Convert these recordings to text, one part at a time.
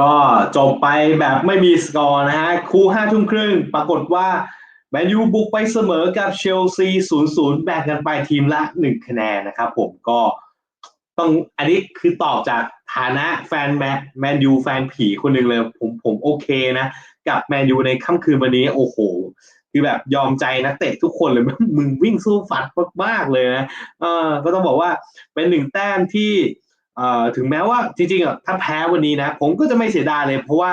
ก็จบไปแบบไม่มีสกอร์นะฮะ คู่ห้าทุ่มครึ่ง ปรากฏว่าแมนยูบุกไปเสมอกับเชลซีศูนย์ศูนย์แบ่งกันไปทีมละหนึ่งคะแนนนะครับผมก็ต้องอันนี้คือตอบจากฐานะแฟนแมแมนยูแฟนผีคนหนึ่งเลย ผมผมโอเคนะ กับแมนยูในค่ำคืนวันนี้โอ้โห คือแบบยอมใจนักเตะทุกคนเลย มึงวิ่งสู้ฟัดมากๆเลยนะเออก็ต้องบอกว่าเป็นหนึ่งแต้มที่ ถึงแม้ว่าจริงๆอะถ้าแพ้วันนี้นะ ผมก็จะไม่เสียดายเลย เพราะว่า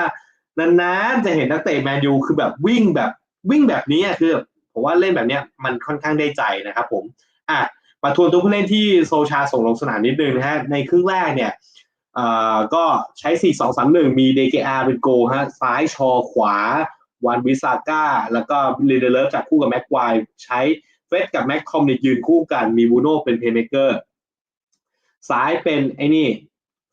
นานๆจะเห็นนักเตะแมนยูคือแบบวิ่งแบบวิ่งแบบนี้คือผมว่าเล่นแบบเนี้ยมันค่อนข้างได้ใจนะครับผมอะมาทวนตัวผู้เล่นที่โซชาส่งลงสนามนิดนึงนะฮะในครึ่งแรกเนี่ยเอ่อก็ใช้ 4 2 3 1 มี DKR เป็นโกฮะซ้ายชอขวา วันวิซาก้า แล้วก็ลีเดเลฟจากคู่กับแม็กควายใช้เฟสกับแม็กคอมเนี่ยยืนคู่กันมีบูโน่เป็นเพย์เมเกอร์ ซ้ายเป็นไอ้นี่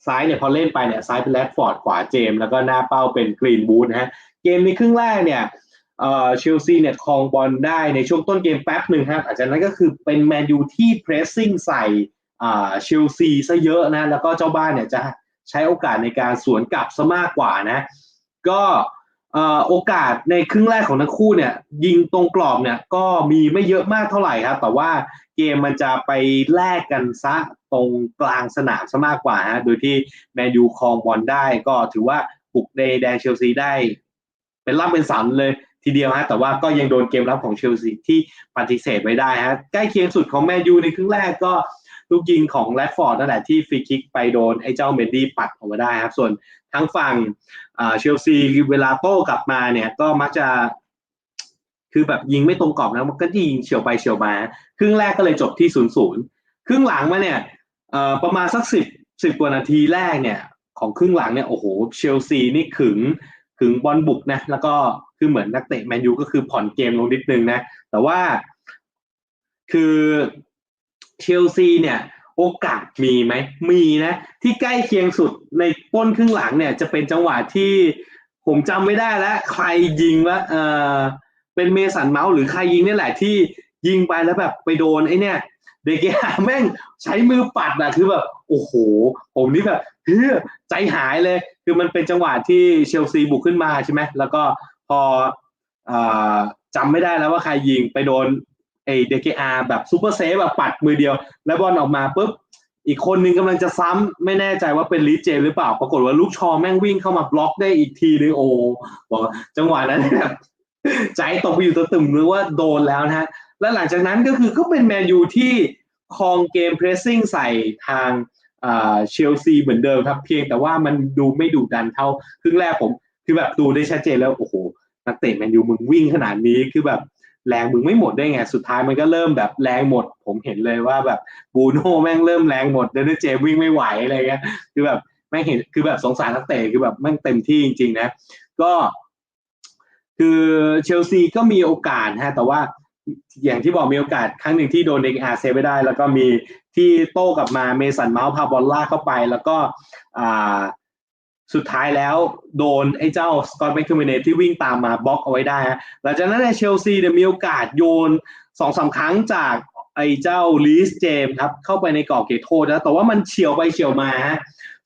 ซ้ายเนี่ยพอเล่นไปเนี่ยซ้ายเป็นแรดฟอร์ดขวาเจม แล้วก็หน้าเป้าเป็นกรีนบูธนะฮะเกมในครึ่งแรกเนี่ยเอ่อเชลซีเนี่ยครองบอลได้ในช่วงต้นเกมแป๊บหนึ่งครับอาจจะนั้นก็คือเป็นแมนยูที่เพรสซิ่งใส่อ่าเชลซีซะเยอะนะ แล้วก็เจ้าบ้านเนี่ยจะใช้โอกาสในการสวนกลับซะมากกว่านะ ก็ โอกาสในครึ่งแรกของทั้งคู่เนี่ย ยิงตรงกรอบเนี่ย ก็มีไม่เยอะมากเท่าไหร่ครับ แต่ว่าเกมมันจะไปแลกกันซะตรงกลางสนามซะมากกว่าฮะโดยที่แมนยูครองบอลได้ก็ถือว่าบุกในแดนเชลซีได้ เป็นล่ำเป็นสันเลยทีเดียวฮะแต่ว่าก็ยังโดนเกมรับของเชลซีที่ปฏิเสธไว้ได้ฮะใกล้เคียงสุดของแมนยูในครึ่งแรกก็ ลูกยิงของแรดฟอร์ดนั่นแหละที่ฟรีคิกไปโดนไอ้เจ้าเมนดี้ปัดออกมาได้ครับ ส่วนทั้งฝั่งเชลซีเวลาโต้กลับมาเนี่ยก็มักจะ คือแบบยิงไม่ตรงกรอบนะมันก็ยิงเฉียวไปเฉียวมา ครึ่งแรกก็เลยจบที่ศูนย์ศูนย์ครึ่งหลังมาเนี่ยประมาณสักสิบสิบกว่านาทีแรกเนี่ยของครึ่งหลังเนี่ยโอ้โหเชลซีนี่ขึงขึงบอลบุกนะแล้วก็คือเหมือนนักเตะแมนยูก็คือผ่อนเกมลงนิดนึงนะแต่ว่าคือ เชลซีเนี่ยโอกาสมีไหม มีนะ ที่ใกล้เคียงสุดในต้นครึ่งหลังเนี่ยจะเป็นจังหวะที่ผมจำไม่ได้แล้ว ใครยิงว่าเออเป็นเมสันเมาส์หรือใครยิงนี่แหละที่ยิงไปแล้วแบบไปโดนไอ้เนี่ยเดเกียแม่งใช้มือปัดอะคือแบบโอ้โห ผมนี่แบบเฮ้ยใจหายเลย คือมันเป็นจังหวะที่เชลซีบุกขึ้นมาใช่ไหมแล้วก็พออจำไม่ได้แล้วว่าใครยิงไปโดน ไอเดกอาแบบซูเปอร์เซฟแบบปัดมือเดียว แล้วบอลออกมาปุ๊บอีกคนนึงกำลังจะซ้ำไม่แน่ใจว่าเป็นลิเจหรือเปล่า ปรากฏว่าลูกชอแม่งวิ่งเข้ามาบล็อกได้อีกทีนึงโอ้บอกจังหวะนั้นแบบใจตกไปอยู่ตัวตึมหรือว่าโดนแล้วนะฮะและหลังจากนั้นก็คือก็เป็นแมนยูที่ครองเกมเพรสซิ่งใส่ทางเชลซีเหมือนเดิมครับ เพียงแต่ว่ามันดูไม่ดุดันเท่าครึ่งแรกผม คือแบบดูได้ชัดเจนแล้วโอ้โหนักเตะแมนยูมึงวิ่งขนาดนี้คือแบบ แรงมึงไม่หมดได้ไง สุดท้ายมันก็เริ่มแบบแรงหมด ผมเห็นเลยว่าแบบบูโน่แม่งเริ่มแรงหมดเดนเจวิ่งไม่ไหวอะไรเงี้ยคือแบบแม่งเห็นคือแบบสงสารนักเตะคือแบบแม่งเต็มที่จริง ๆ นะ ก็ คือเชลซีก็มีโอกาสฮะแต่ว่าอย่างที่บอกมีโอกาสครั้งหนึ่งที่โดนเด็กอาเซฟไม่ได้ แล้วก็มีที่โต้กลับมาเมสันเมาส์พาบอลล่าเข้าไป แล้วก็อ่า สุดท้ายแล้วโดนไอ้เจ้าสกอตแมคคิวเมเนที่วิ่งตามมาบล็อกเอาไว้ได้ฮะหลังจากนั้นในเชลซีเนี่ยมีโอกาสโยนสองสาครั้งจากไอ้เจ้าลีสเจมครับเข้าไปในกรอบเขตโทษนะแต่ว่ามันเฉียวไปเฉียวมาฮะ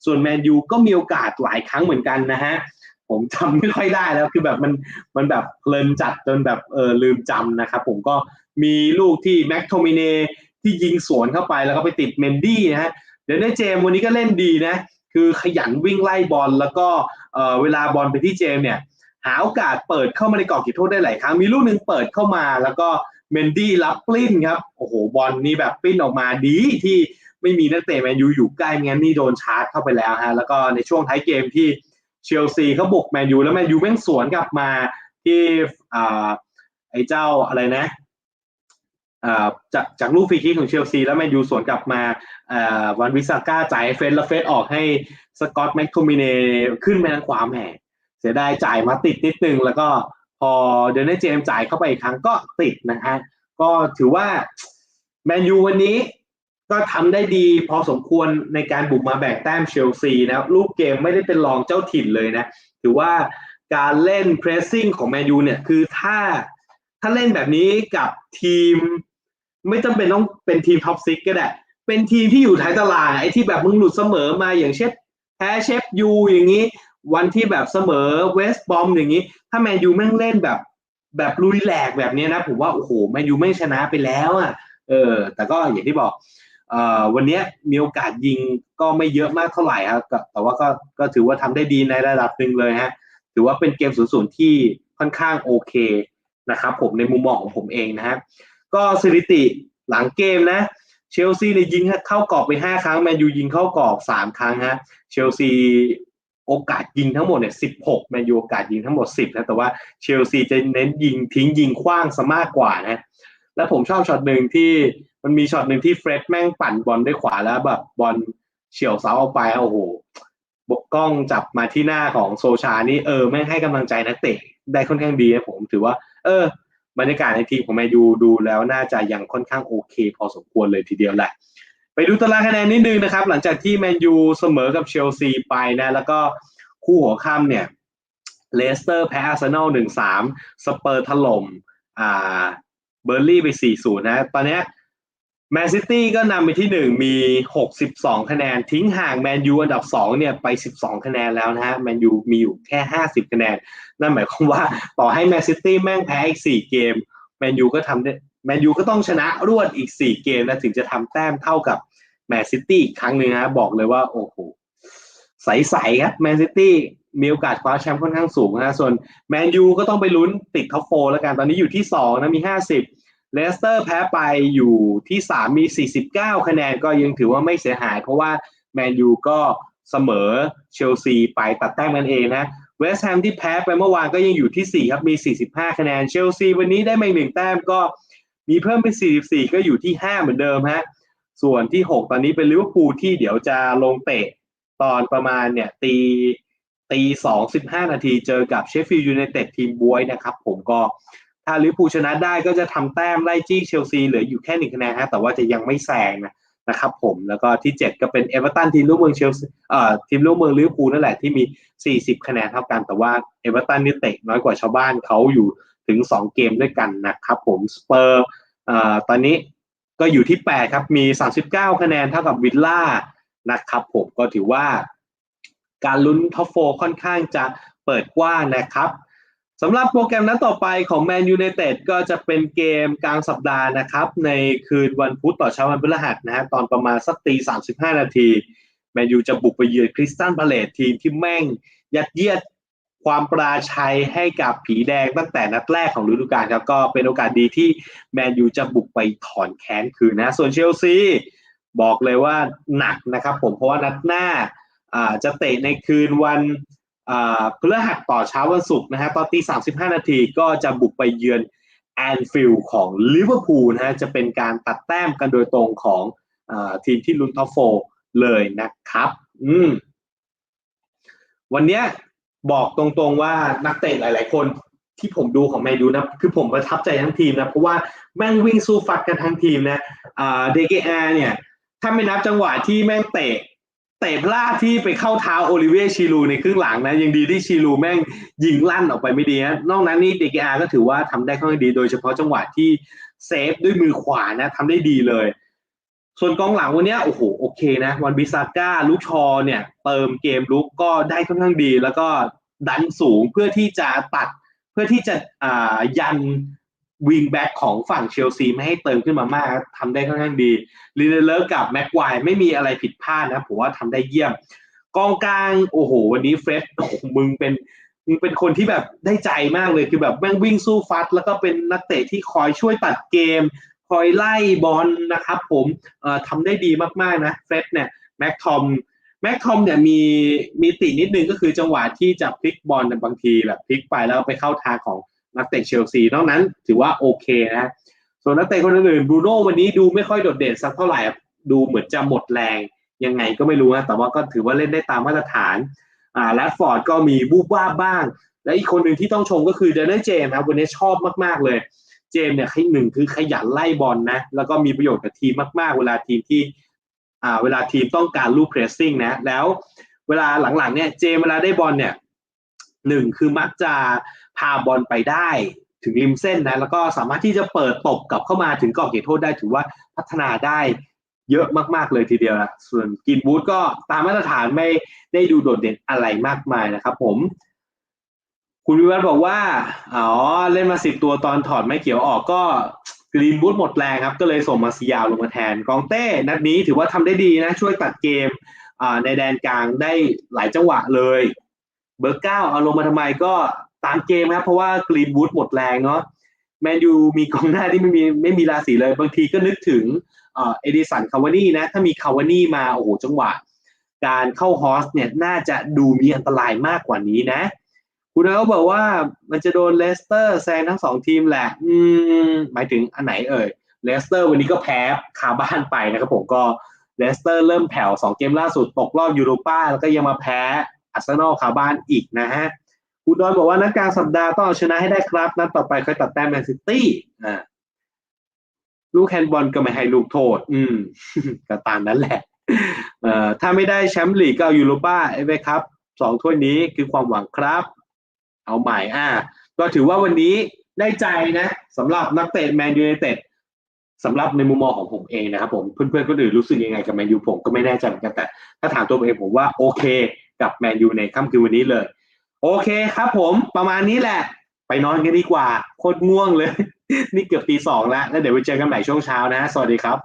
ส่วนแมนยูก็มีโอกาสหลายครั้งเหมือนกันนะฮะผมจำไม่ค่อยได้แล้วคือแบบมันมันแบบเพลินจัดจนแบบเออลืมจำนะครับผมก็มีลูกที่แม็กโทมิเนที่ยิงสวนเข้าไปแล้วก็ไปติดเมนดี้นะฮะเดี๋ยวได้เจมวันนี้ก็เล่นดีนะ คือขยันวิ่งไล่บอลแล้วก็เเวลาบอลไปที่เจมเนี่ยหาโอกาสเปิดเข้ามาในกรอบเขตโทษได้หลายครั้ง มีลูกหนึ่งเปิดเข้ามา แล้วก็เมนดี้รับปลิ้นครับ โอ้โห บอลนี่แบบปลิ้นออกมาดีที่ไม่มีนักเตะแมนยูอยู่ใกล้ไม่งั้นนี่โดนชาร์จเข้าไปแล้วฮะ แล้วก็ในช่วงท้ายเกมที่เชลซีเขาบุกแมนยูแล้วแมนยูแม่งสวนกลับมาที่อ่าไอ้เจ้าอะไรนะ จากจากลูกฟรีคิกของเชลซีแล้วแมนยูสวนกลับมาวันวิซาก้าจ่ายเฟสแล้วเฟสออกให้สกอตแม็กโทมิเนขึ้นไปทางขวาแหมเสียดายจ่ายมาติดนิดนึง แล้วก็พอเดนเนเจมจ่ายเข้าไปอีกครั้งก็ติดนะฮะก็ถือว่าแมนยูวันนี้ก็ทำได้ดีพอสมควรในการบุกมาแบกแต้มเชลซีนะลูกเกมไม่ได้เป็นรองเจ้าถิ่นเลยนะ ถือว่าการเล่นเพรสซิ่งของแมนยูเนี่ยคือถ้าถ้าเล่นแบบนี้กับทีม ไม่จำเป็นต้องเป็นทีมท็อปซิกก็ได้ เป็นทีมที่อยู่ท้ายตารางไอ้ที่แบบมึงหลุดเสมอมาอย่างเช่นแพ้เชฟยูอย่างนี้ วันที่แบบเสมอเวสต์บอมอย่างนี้ ถ้าแมนยูแม่งเล่นแบบ แบบลุยแหลกแบบนี้นะ ผมว่าโอ้โหแมนยูไม่ชนะไปแล้วอะเออ แต่ก็อย่างที่บอกเอ่อวันนี้มีโอกาสยิงก็ไม่เยอะมากเท่าไหร่ครับแต่ว่าก็ก็ถือว่าทำได้ดีในระดับหนึ่งเลยฮะถือว่าเป็นเกมศูนย์ที่ค่อนข้างโอเคนะครับผมในมุมมองของผมเองนะฮะ ก็สถิติหลังเกมนะ เชลซีเนี่ยยิงเข้ากรอบไป 5 ครั้งแมนยูยิงเข้ากรอบ 3 ครั้งฮะเชลซีโอกาสยิงทั้งหมดเนี่ย16แมนยูโอกาสยิงทั้งหมด 10นะแต่ว่าเชลซีจะเน้นยิงทิ้งยิงคว้างซะมากกว่านะและผมชอบช็อตหนึ่งที่มันมีช็อตหนึ่งที่เฟร็ดแม่งปั่นบอลด้วยขวาแล้วแบบบอลเฉี่ยวเสาออกไปโอ้โหบกกล้องจับมาที่หน้าของโซชานี่เออแม่งให้กำลังใจนักเตะได้ค่อนข้างดีนะผมถือว่า เออ บรรยากาศในทีมของแมนยูดูแล้วน่าจะยังค่อนข้างโอเค พอสมควรเลยทีเดียวแหละ ไปดูตารางคะแนนนิดนึงนะครับ หลังจากที่แมนยูเสมอกับเชลซีไปนะ แล้วก็คู่หัวค่ำเนี่ยเลสเตอร์แพ้อาร์เซนอลหนึ่งสามสเปอร์ถล่มอ่าเบอร์ลี่ไปสี่ศูนย์นะ ตอนเนี้ แมนซิตี้ก็นำไปที่หนึ่งมีหกสิบสองคะแนน ทิ้งห่างแมนยูอันดับสองเนี่ยไปสิบสองคะแนนแล้วนะฮะแมนยูมีอยู่แค่ห้าสิบคะแนน นั่นหมายความว่าต่อให้แมนซิตี้แม่งแพ้อีกสี่เกมแมนยูก็ทำได้แมนยูก็ต้องชนะรวดอีกสี่เกมนะถึงจะทำแต้มเท่ากับแมนซิตี้อีกครั้งหนึ่งนะบอกเลยว่าโอ้โหใสๆครับแมนซิตี้มีโอกาสคว้าแชมป์ค่อนข้างสูงนะส่วนแมนยูก็ต้องไปลุ้นติดท็อปโฟแล้วกันตอนนี้อยู่ที่สองนะมีห้าสิบ เลสเตอร์แพ้ไปอยู่ที่สามมีสี่สิบเก้าคะแนนก็ยังถือว่าไม่เสียหาย เพราะว่าแมนยูก็เสมอเชลซีไปตัดแต้มกันเองนะเวสต์แฮมที่แพ้ไปเมื่อวานก็ยังอยู่ที่ 4 ครับมี 45 คะแนนเชลซีวันนี้ได้มาหนึ่งแต้มก็มีเพิ่มเป็น 44 ก็อยู่ที่ 5 เหมือนเดิมฮะส่วนที่ 6 ตอนนี้เป็นลิเวอร์พูลที่เดี๋ยวจะลงเตะตอนประมาณเนี่ยตีตีสองสิบห้านาทีเจอกับเชฟฟิลด์ยูไนเต็ดทีมบวยนะครับ ผมก็ ถ้าลิเวอร์พูลชนะได้ก็จะทำแต้มไล่จี้เชลซีเหลืออยู่แค่หนึ่งคะแนนฮะแต่ว่าจะยังไม่แซงนะนะครับผมแล้วก็ที่ 7 ก็เป็นเอเวอร์ตันทีมลูกเมืองเชลซีเอ่อทีมลูกเมืองลิเวอร์พูลนั่นแหละที่มี 40 คะแนนเท่ากันแต่ว่าเอเวอร์ตันนี่เตะน้อยกว่าชาวบ้านเขาอยู่ถึง 2 เกมด้วยกันนะครับผมสเปอร์เอ่อตอนนี้ก็อยู่ที่ 8 ครับมี 39 คะแนนเท่ากับวิลล่านะครับผมก็ถือว่า การลุ้นท็อปโฟค่อนข้างจะเปิดกว้างนะครับ สำหรับโปรแกรมนั้นต่อไปของแมนยู i นเต็ดก็จะเป็นเกมกลางสัปดาห์นะครับ ในคืนวันพุธต่อเช้าวันพฤหัสนะฮะตอนประมาณสักตีสามสิบห้านาทีแมนยูจะบุกไปเยือนคริสตันพาเลตทีมที่แม่งยัดเยียดความปราชัยให้กับผีแดงตั้งแต่นัดแรกของฤดูกาลครับก็เป็นโอกาสดีที่แมนยูจะบุกไปถอนแค้นคืนนะส่วนเชลซีบอกเลยว่าหนักนะครับผมเพราะว่านัดหน้าจะเตะในคืนวัน พฤหัสต่อเช้าวันศุกร์นะฮะตอนตีสามสิบห้านาทีก็จะบุกไปเยือนแอนฟิลด์ของลิเวอร์พูลนะฮะจะเป็นการตัดแต้มกันโดยตรงของอทีมที่ลุ้นท็อปโฟเลยนะครับ อืม วันนี้บอกตรงๆว่านักเตะหลาย ๆ คนที่ผมดูของแมนยูนะ คือผมประทับใจทั้งทีมนะ เพราะว่าแม่งวิ่งสู้ฟัดกันทั้งทีมนะเดเกอาเนี่ย ถ้าไม่นับจังหวะที่แม่งเตะ เตะพลาดที่ไปเข้าเท้าโอลิเวียชิลูในครึ่งหลังนะยังดีที่ชิลูแม่งยิงลั่นออกไปไม่ดีนะนอกนั้นนี่เดกอาก็ถือว่าทำได้ค่อนข้างดี โดยเฉพาะจังหวะที่เซฟด้วยมือขวานะทำได้ดีเลย ส่วนกองหลังวันนี้โอ้โหโอเคนะ วันบิซาก้าลูกชอเนี่ย เติมเกมลุกก็ได้ค่อนข้างดี แล้วก็ดันสูงเพื่อที่จะตัดเพื่อที่จะอ่ายัน วิงแบ็กของฝั่งเชลซีไม่ให้เติมขึ้นมามากทำได้ค่อนข้างดีลีเลอร์กับแม็กควายไม่มีอะไรผิดพลาดนะผมว่าทำได้เยี่ยม กองกลางโอ้โห วันนี้เฟรดโอ้มึงเป็นมึงเป็นคนที่แบบได้ใจมากเลยคือแบบแม่งวิ่งสู้ฟัด แล้วก็เป็นนักเตะที่คอยช่วยตัดเกม คอยไล่บอลนะครับ ผมเอ่อทำได้ดีมากๆนะเฟรดเนี่ยแม็กทอมแม็กทอมเนี่ยมีมีตินิดนึงก็คือจังหวะที่จะพลิกบอลบางทีแบบพลิกไปแล้วไปเข้าทางของ นักเตะเชลซีนอกนั้นถือว่าโอเคนะส่วนนักเตะคนอื่นบรูโน่วันนี้ดูไม่ค่อยโดดเด่นสักเท่าไหร่ดูเหมือนจะหมดแรงยังไงก็ไม่รู้นะแต่ว่าก็ถือว่าเล่นได้ตามมาตรฐานอ่าแรดฟอร์ดก็มีบูบว่าบ้าง และอีกคนหนึ่งที่ต้องชมก็คือเดนเนอร์เจมครับวันนี้ชอบมากๆเลย เจมเนี่ยหนึ่งคือขยันไล่บอลนะ แล้วก็มีประโยชน์กับทีมมากๆ เวลาทีมที่อ่าเวลาทีมต้องการลูกเพรสซิ่งนะแล้วเวลาหลังๆเนี่ยเจมเวลาได้บอลเนี่ย หนึ่งคือมักจะพาบอลไปได้ถึงริมเส้นนะแล้วก็สามารถที่จะเปิดตบกลับเข้ามาถึงกรอบเขตโทษได้ถือว่าพัฒนาได้เยอะมากๆเลยทีเดียวละส่วนกินบูธก็ตามมาตรฐานไม่ได้ดูโดดเด่นอะไรมากมายนะครับผม คุณวิวัฒน์บอกว่าอ๋อเล่นมาสิบตัวตอนถอดไม้เขียวออกก็กรีนบูธหมดแรงครับ ก็เลยส่งมาซียาวลงมาแทนกองเต้นัดนี้ถือว่าทำได้ดีนะ ช่วยตัดเกมในแดนกลางได้หลายจังหวะเลย บอร์เก้าเอาลงมาทำไมก็ตามเกมครับเพราะว่ากรีนบูธหมดแรงเนาะแมนยูมีกองหน้าที่ไม่มีไม่มีราศีเลย บางทีก็นึกถึงเอเอดิสันคาวานี่นะ ถ้ามีคาวานี่มาโอ้โหจังหวะ การเข้าฮอสเนี่ยน่าจะดูมีอันตรายมากกว่านี้นะ คุณเอาบอกว่ามันจะโดนเลสเตอร์แซงทั้งสองทีมแหละ อืมหมายถึงอันไหนเอ่ยเลสเตอร์วันนี้ก็แพ้คาบ้านไปนะครับผมก็เลสเตอร์เริ่มแผ่วสองเกมล่าสุดตกรอบยูโรป้าแล้วก็ยังมาแพ้ อาร์เซนอลคาบ้านอีกนะฮะคุณดอนบอกว่านัดกลางสัปดาห์ต้องเอาชนะให้ได้ครับนัดต่อไปค่อยตัดแต้มแมนซิตี้อ่าลูกแฮนด์บอลก็ไม่ให้ลูกโทษ อืมก็ตามนั้นแหละเอ่อถ้าไม่ได้แชมป์ลีกก็เอายูโรป้าเอฟเอครับสองถ้วยนี้คือความหวังครับ เอาใหม่อ่า ก็ถือว่าวันนี้ได้ใจนะสำหรับนักเตะแมนยูไนเต็ดสำหรับในมุมมองของผมเองนะครับผมเพื่อนๆคนอื่นรู้สึกยังไงกับแมนยูผมก็ไม่แน่ใจเหมือนกันแต่ ถ้าถามตัวผมเองผมว่าโอเค กับแมนยูในค่ำคืนวันนี้เลย โอเคครับผมประมาณนี้แหละ ไปนอนกันดีกว่า โคตรง่วงเลย นี่เกือบตีสองแล้วแล้วเดี๋ยวไปเจอกันใหม่ช่วงเช้านะ สวัสดีครับ